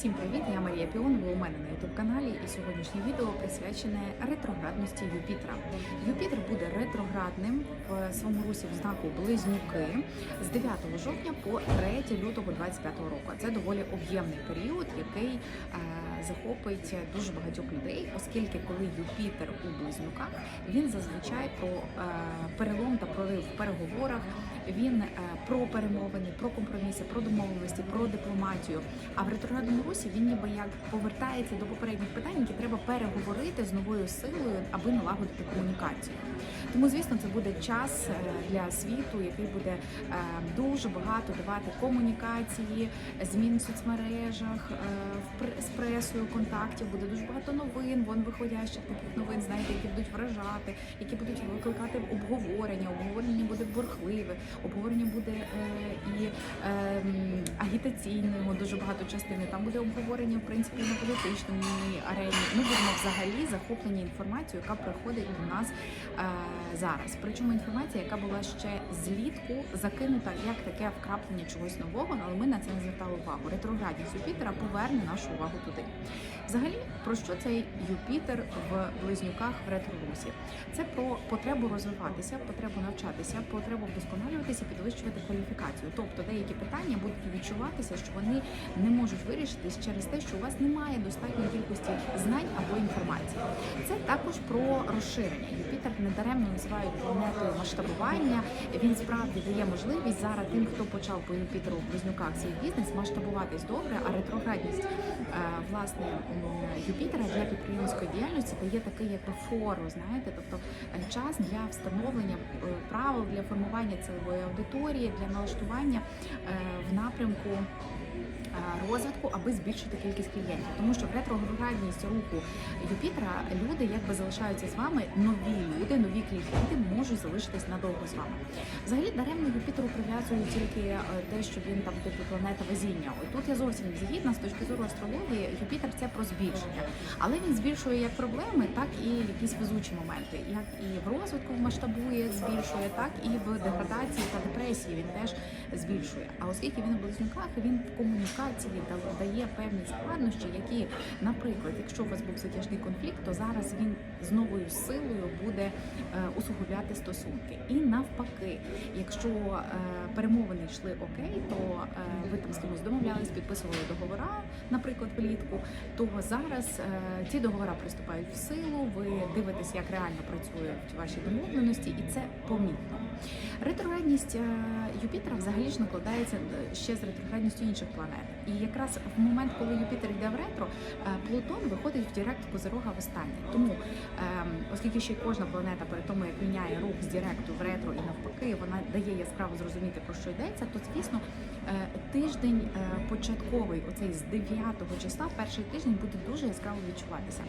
Всім привіт! Я Марія Піон. У мене на youtube каналі. І сьогоднішнє відео присвячене ретроградності Юпітера. Юпітер буде ретроградним в своєму русі в знаку Близнюки з 9 жовтня по 3 лютого 25 року. Це доволі об'ємний період, який е, захопить дуже багатьох людей, оскільки коли Юпітер у близнюках, він зазвичай про е, перелом та прорив в переговорах. Він е, про перемовини, про компроміси, про домовленості, про дипломатію. А в ретроградному русі він ніби як повертається до попередніх питань, які треба переговорити з новою силою, аби налагодити комунікацію. Тому, звісно, це буде час е, для світу, який буде е, дуже багато давати комунікації, змін в соцмережах, е, з пресою контактів. Буде дуже багато новин, вон виходящих таких новин, знаєте, які будуть вражати, які будуть викликати обговорення. Обговорення буде бурхливе, обговорення буде і е, м, агітаційного дуже багато частини. Там буде обговорення в принципі на політичній арені. Ми будемо взагалі захоплені інформацією, яка приходить до нас е, зараз. Причому інформація, яка була ще злітку закинута як таке вкраплення чогось нового, але ми на це не звертали увагу. Ретроградність Юпітера поверне нашу увагу туди. Взагалі, про що цей Юпітер в близнюках в ретрорусі? Це про потребу розвиватися, потребу навчатися, потребу вдосконалюватися, підвищувати кваліфікацію. Тобто деякі питання будуть відчуватися, що вони не можуть вирішитись через те, що у вас немає достатньої кількості знань або інформації. Це також про розширення. Юпітер недаремно називають планетою масштабування. Він справді дає можливість зараз тим, хто почав по Юпітеру в близнюках свій бізнес, масштабуватись добре, а ретроградність е, власне Юпітера для підприємницької діяльності дає такий якби фору, знаєте, тобто е, час для встановлення е, правил для формування цілої аудиторії, для налаштування в напрямку. Е, Розвитку, аби збільшити кількість клієнтів, тому що в ретроградність руху Юпітера люди якби залишаються з вами. Нові люди, нові клієнти можуть залишитись надовго з вами. Взагалі даремно Юпітеру прив'язують тільки е, те, що він там типу планета везіння. Ой, тут я зовсім згідна з точки зору астрології. Юпітер це про збільшення, але він збільшує як проблеми, так і якісь везучі моменти. Як і в розвитку масштабує, збільшує, так і в деградації та депресії він теж збільшує. А оскільки він у близнюках, він в комунікації да- дає певні складнощі, які, наприклад, якщо у вас був затяжний конфлікт, то зараз він з новою силою буде е, усугубляти стосунки. І навпаки, якщо е, перемовини йшли окей, то е, ви там з кимось домовлялись, підписували договора, наприклад, влітку, то зараз ці договори приступають в силу. Ви дивитесь, як реально працюють ваші домовленості, і це помітно. Ретроградність Юпітера взагалі ж накладається ще з ретроградністю інших планет. І якраз в момент, коли Юпітер йде в ретро, е, Плутон виходить в Дірект Козирога в останнє. Тому, ем, оскільки ще кожна планета перед міняє рух з Діректу в ретро і навпаки, вона дає яскраво зрозуміти про що йдеться, то звісно тиждень е, початковий, оцей з 9 числа, перший тиждень буде дуже яскраво відчуватися.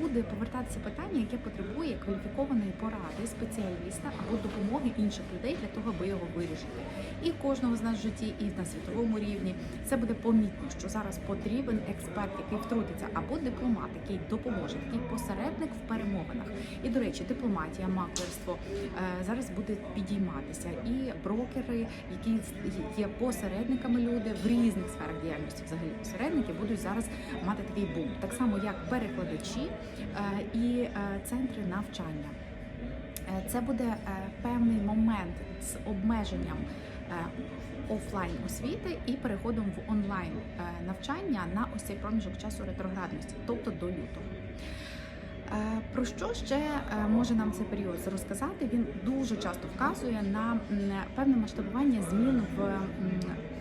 Буде повертатися питання, яке потребує кваліфікованої поради спеціаліста або допомоги інших людей для того, аби його вирішити. І кожного з нас в житті, і на світовому рівні це буде помітно, що зараз потрібен експерт, який втрутиться, або дипломат, який допоможе, такий посередник в перемовинах. І до речі, дипломатія, маклерство е, зараз буде підійматися, і брокери, які є посередниками люди в різних сферах діяльності, взагалі посередники будуть зараз мати такий бум, так само як перекладачі е, і е, центри навчання. Е, Це буде певний момент з обмеженням офлайн освіти і переходом в онлайн навчання на ось цей проміжок часу ретроградності, тобто до лютого. Про що ще може нам цей період розказати? Він дуже часто вказує на певне масштабування змін в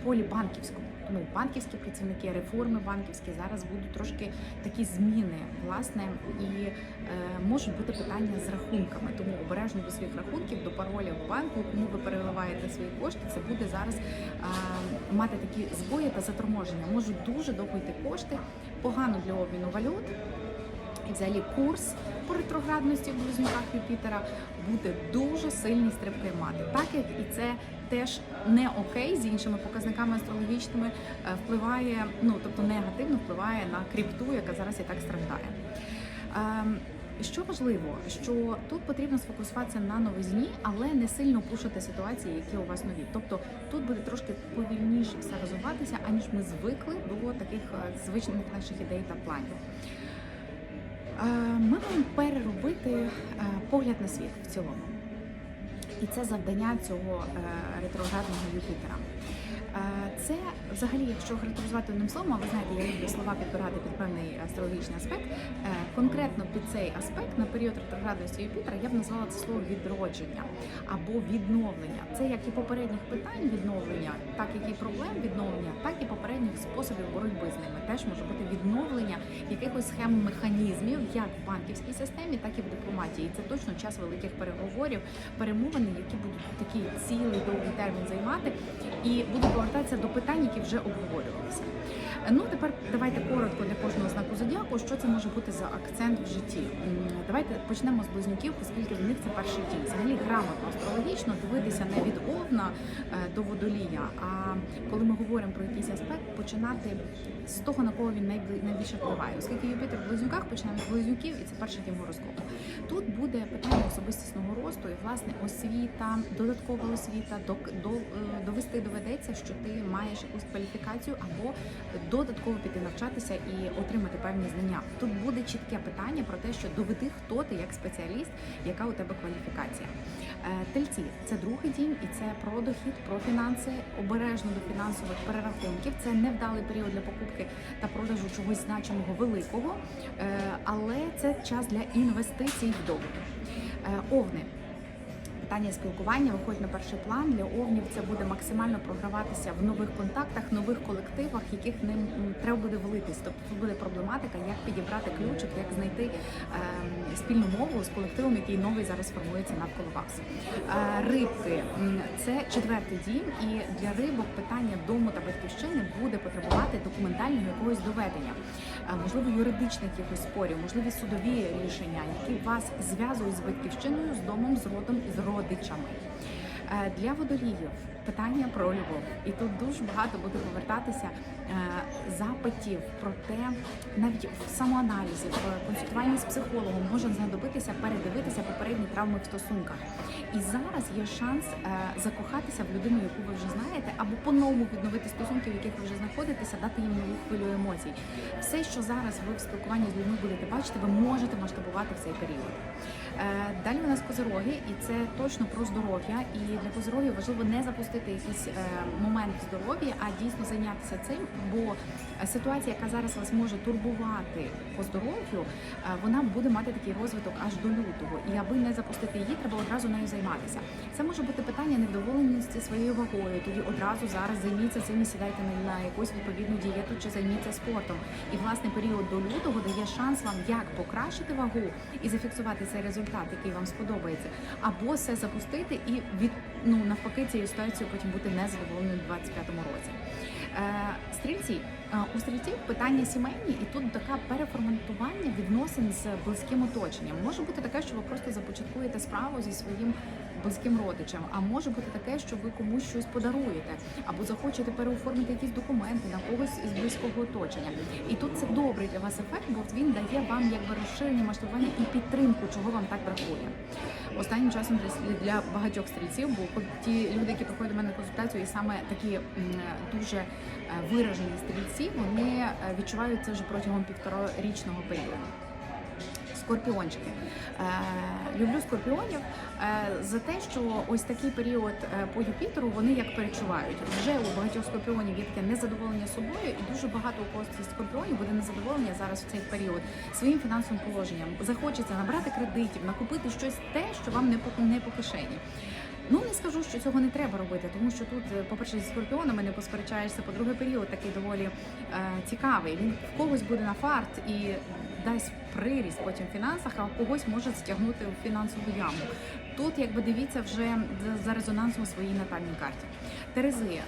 полі банківському. Тому банківські працівники, реформи банківські зараз будуть трошки такі зміни, власне, і е, можуть бути питання з рахунками. Тому обережно до своїх рахунків, до пароля в банку, кому ви переливаєте свої кошти. Це буде зараз е, мати такі збої та заторможення. Можуть дуже довго йти кошти, погано для обміну валют. І взагалі курс по ретроградності в близнюках Юпітера буде дуже сильні стрибки мати, так як і це теж не окей з іншими показниками астрологічними е, впливає, ну тобто негативно впливає на крипту, яка зараз і так страждає. Ем, Що важливо, що тут потрібно сфокусуватися на новизні, але не сильно пушити ситуації, які у вас нові. Тобто тут буде трошки повільніше все розвиватися, аніж ми звикли до таких е, звичних наших ідей та планів. Е, Ми маємо переробити е, погляд на світ в цілому. І це завдання цього е, ретроградного Юпітера. Це взагалі, якщо характеризувати одним словом, а ви знаєте, я люблю слова підбирати під певний астрологічний аспект. е, Конкретно під цей аспект на період ретроградності Юпітера я б назвала це слово відродження або відновлення. Це як і попередніх питань відновлення, так як і проблем відновлення, так і попередніх способів боротьби з ними. Теж може бути відновлення якихось схем механізмів, як в банківській системі, так і в дипломатії. Це точно час великих переговорів, перемовини, які будуть такий цілий довгий термін займати, і буду повертатися до питань, які вже обговорювалися. Ну тепер давайте коротко для кожного знаку зодіаку, що це може бути за акцент в житті. Давайте почнемо з близнюків, оскільки в них це перший дім. Взагалі грамотно астрологічно дивитися не від овна е, до водолія. А коли ми говоримо про якийсь аспект, починати з того, на кого він найбільше впливає. Оскільки Юпітер в близнюках починаємо з близнюків, і це перший дім гороскопу. Тут буде питання особистісного росту і власне освіта, додаткова освіта, до, до, е, довести доведеться, що ти маєш якусь кваліфікацію або додатково піти навчатися і отримати певні знання. Тут буде чітке питання про те, що доведи, хто ти як спеціаліст, яка у тебе кваліфікація. Е, Тельці це другий дім, і це про дохід, про фінанси, обережно до фінансових перерахунків. Це невдалий період для покупки та продажу чогось значимого великого, е, але це час для інвестицій в добуток. Е, Овни. Питання спілкування виходить на перший план. Для овнів це буде максимально програватися в нових контактах, нових колективах, яких ним треба буде влитись. Тобто тут буде проблематика, як підібрати ключик, як знайти ем, спільну мову з колективом, який новий зараз формується навколо вас. Е, рибки це четвертий дім, і для рибок питання дому та батьківщини буде потребувати документального якогось доведення, Е, можливо, юридичних якихось спорів, можливі судові рішення, які вас зв'язують з батьківщиною, з домом, з родом і з родичами. Е, Для водоліїв питання про любов, і тут дуже багато буде повертатися е, запитів про те, навіть в самоаналізі, в консультуванні з психологом може знадобитися передивитися попередні травми в стосунках. І зараз є шанс е, закохатися в людину, яку ви вже знаєте, або по-новому відновити стосунки, в яких ви вже знаходитеся, дати їм нову хвилю емоцій. Все, що зараз ви в спілкуванні з людьми будете бачити, ви можете масштабувати в цей період. Е, Далі у нас козироги, і це точно про здоров'я. І для козирогів важливо не запустити якийсь е, момент в здоров'ї, а дійсно зайнятися цим, бо ситуація, яка зараз вас може турбувати по здоров'ю, е, вона буде мати такий розвиток аж до лютого. І аби не запустити її, треба одразу нею займатися. Це може бути питання невдоволеності своєю вагою. Тоді одразу зараз займіться цим і сідайте на якусь відповідну дієту чи займіться спортом. І власне період до лютого дає шанс вам як покращити вагу і зафіксувати цей результат, який вам сподобається, або все запустити і від ну навпаки цією ситуацією потім бути незадоволеною у 25-му році. Е, стрільці е, у стрільців питання сімейні, і тут таке переформатування відносин з близьким оточенням. Може бути таке, що ви просто започаткуєте справу зі своїм близьким родичем, а може бути таке, що ви комусь щось подаруєте, або захочете переоформити якісь документи на когось із близького оточення. І тут це добрий для вас ефект, бо він дає вам якби розширення масштабування і підтримку, чого вам так бракує. Останнім часом для, для багатьох стрільців, бо ті люди, які приходять до мене на консультацію, і саме такі дуже е, виражені стрільці, вони е, відчувають це вже протягом півторарічного періоду. Скорпіончики. Е, люблю скорпіонів е, за те, що ось такий період е, по Юпітеру вони як перечувають. Вже у багатьох скорпіонів є таке незадоволення собою, і дуже багато у когось скорпіонів буде незадоволення зараз в цей період своїм фінансовим положенням. Захочеться набрати кредитів, накупити щось те, що вам не по не по кишені. Ну не скажу, що цього не треба робити, тому що тут, е, по-перше, зі скорпіонами не посперечаєшся. По-друге, період такий доволі е, цікавий. Він в когось буде на фарт і дасть приріст потім в фінансах, а когось може стягнути в фінансову яму. Тут, якби дивіться вже за- резонансом своїй натальній карті. Терези е,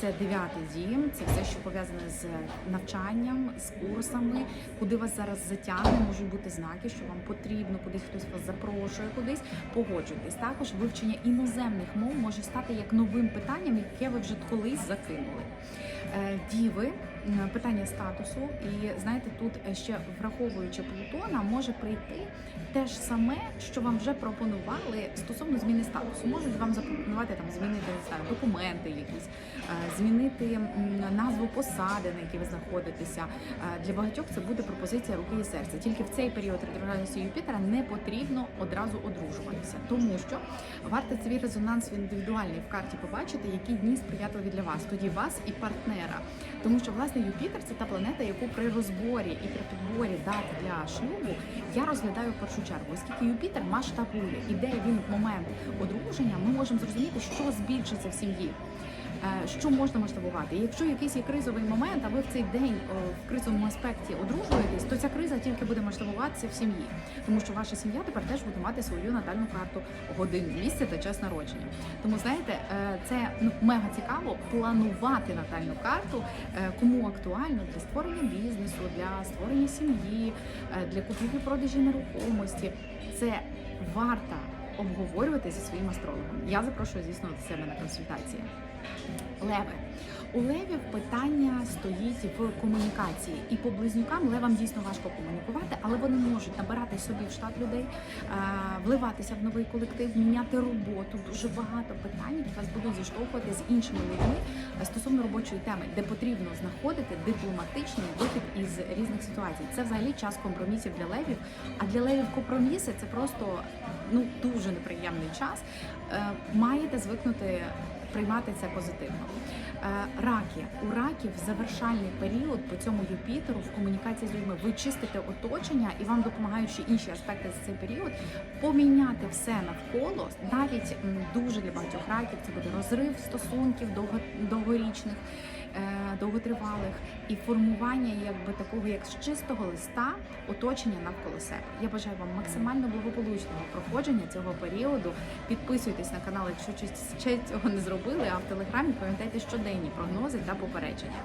це дев'ятий дім, це все, що пов'язане з навчанням, з курсами, куди вас зараз затягне, можуть бути знаки, що вам потрібно, кудись хтось вас запрошує, кудись погоджуйтесь. Також вивчення іноземних мов може стати як новим питанням, яке ви вже колись закинули. Е, Діви питання статусу, і знаєте, тут ще враховуючи Плутона, може прийти те ж саме, що вам вже пропонували стосовно зміни статусу. Можуть вам запропонувати там змінити не знаю, документи, якісь змінити назву посади, на якій ви знаходитеся. Е, Для багатьох це буде пропозиція руки і серця. Тільки в цей період ретроградності Юпітера не потрібно одразу одружуватися, тому що варто свій резонанс в індивідуальний в карті побачити, які дні сприятливі для вас, тоді вас і партнера. Тому що власне Юпітер це та планета, яку при розборі і при підборі дат для шлюбу я розглядаю в першу чергу, оскільки Юпітер масштабує, і де він в момент одруження, ми можемо зрозуміти, що збільшиться в сім'ї. Е, Що можна масштабувати? Якщо якийсь є кризовий момент, а ви в цей день в кризовому аспекті одружуєтесь, то ця криза тільки буде масштабуватися в сім'ї, тому що ваша сім'я тепер теж буде мати свою натальну карту годин, місця та час народження. Тому знаєте, е, це ну мега цікаво планувати натальну карту, е, кому актуально для створення бізнесу, для створення сім'ї, для купівлі продажі нерухомості. Це варто обговорювати зі своїм астрологом. Я запрошую, звісно, до себе на консультації. Леви. У левів питання стоїть в комунікації, і по близнюкам левам дійсно важко комунікувати, але вони можуть набирати собі в штат людей, е, вливатися в новий колектив, міняти роботу. Дуже багато питань, які вас будуть зіштовхувати з іншими людьми е, стосовно робочої теми, де потрібно знаходити дипломатичний вихід із різних ситуацій. Це взагалі час компромісів для левів. А для левів компроміси це просто ну дуже неприємний час. Е, Маєте звикнути приймати це позитивно. Е, Раки у раків завершальний період по цьому Юпітеру в комунікації з людьми. Ви чистите оточення і вам допомагають ще інші аспекти за цей період поміняти все навколо. Навіть дуже для багатьох раків це буде розрив стосунків довго, довгорічних, довготривалих і формування якби такого, як з чистого листа оточення навколо себе. Я бажаю вам максимально благополучного проходження цього періоду. Підписуйтесь на канал, якщо ще цього не зробили. А в телеграмі пам'ятайте щоденні прогнози та попередження.